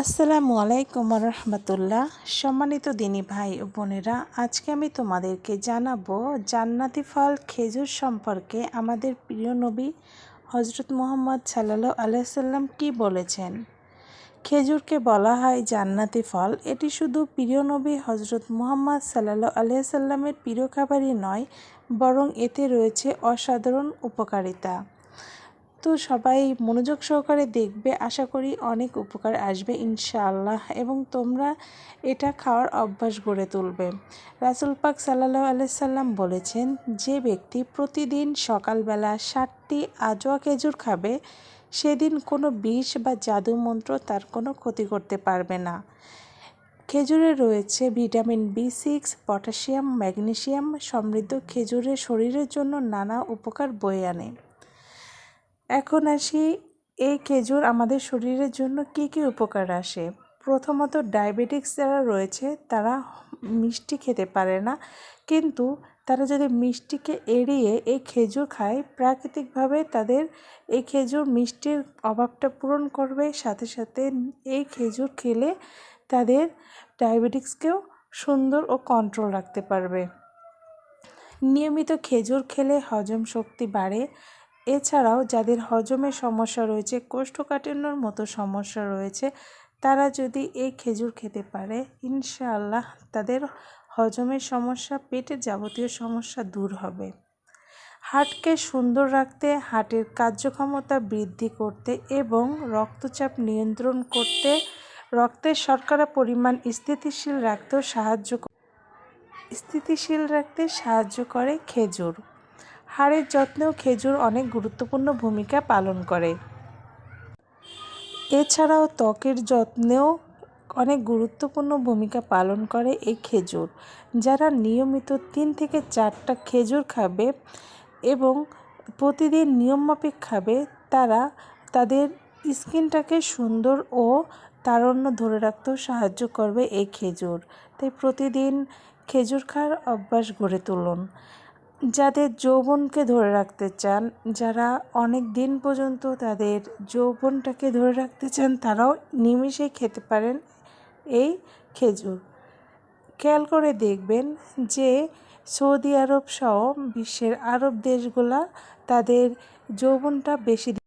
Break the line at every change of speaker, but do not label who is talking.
আসসালামু আলাইকুম রহমতুল্লাহ সম্মানিত দিনী ভাই ও বোনেরা, আজকে আমি তোমাদেরকে জানাব জান্নাতি ফল খেজুর সম্পর্কে আমাদের প্রিয় নবী হজরত মোহাম্মদ সাল্লাহ আলাইসাল্লাম কি বলেছেন। খেজুরকে বলা হয় জান্নাতি ফল। এটি শুধু প্রিয় নবী হজরত মুহাম্মদ সাল্লাহ আলিয়াল্লামের প্রিয় খাবারই নয়, বরং এতে রয়েছে অসাধারণ উপকারিতা। তো সবাই মনোযোগ সহকারে দেখবে। আশা করি অনেক উপকার আসবে ইনশাআল্লাহ। এবং তোমরা এটা খাওয়ার অভ্যাস গড়ে তুলবে। রাসুল পাক সাল্লাহ আলাইসাল্লাম বলেছেন, যে ব্যক্তি প্রতিদিন সকালবেলা ষাটটি আজোয়া খেজুর খাবে, সেদিন কোনো বিষ বা জাদু মন্ত্র তার কোনো ক্ষতি করতে পারবে না। খেজুরে রয়েছে vitamin B six, potassium, magnesium সমৃদ্ধ খেজুরের শরীরের জন্য নানা উপকার বয়ে আনে। এখন আসি, এই খেজুর আমাদের শরীরের জন্য কী কী উপকার আসে? প্রথমত ডায়াবেটিক্স যারা রয়েছে, তারা মিষ্টি খেতে পারে না। কিন্তু তারা যদি মিষ্টিকে এড়িয়ে এই খেজুর খায়, প্রাকৃতিকভাবে তাদের এই খেজুর মিষ্টির অভাবটা পূরণ করবে। সাথে সাথে এই খেজুর খেলে তাদের ডায়াবেটিক্সকেও সুন্দর ও কন্ট্রোল রাখতে পারবে। নিয়মিত খেজুর খেলে হজম শক্তি বাড়ে এছাড়াও যাদের হজমের সমস্যা রয়েছে, কোষ্ঠকাঠিন্যর মতো সমস্যা রয়েছে, তারা যদি এই খেজুর খেতে পারে, ইনশাআল্লাহ তাদের হজমের সমস্যা, পেটের যাবতীয় সমস্যা দূর হবে। হার্টকে সুন্দর রাখতে, হার্টের কার্যক্ষমতা বৃদ্ধি করতে এবং রক্তচাপ নিয়ন্ত্রণ করতে রক্তের শর্করা পরিমাণ স্থিতিশীল রাখতেও সাহায্য স্থিতিশীল রাখতে সাহায্য করে খেজুর। হাড়ের যত্নেও খেজুর অনেক গুরুত্বপূর্ণ ভূমিকা পালন করে। এছাড়াও ত্বকের যত্নেও অনেক গুরুত্বপূর্ণ ভূমিকা পালন করে এই খেজুর। যারা নিয়মিত তিন থেকে চারটা খেজুর খাবে এবং প্রতিদিন নিয়মমাফিক খাবে, তারা তাদের স্কিনটাকে সুন্দর ও তারণ্য ধরে রাখতেও সাহায্য করবে এই খেজুর। তাই প্রতিদিন খেজুর খাওয়ার অভ্যাস গড়ে তুলুন। যাদের যৌবনকে ধরে রাখতে চান, যারা অনেক দিন পর্যন্ত তাদের যৌবনটাকে ধরে রাখতে চান, তারাও নিমিষে খেতে পারেন এই খেজুর। খেয়াল করে দেখবেন যে সৌদি আরব সহ বিশ্বের আরব দেশগুলা তাদের যৌবনটা বেশি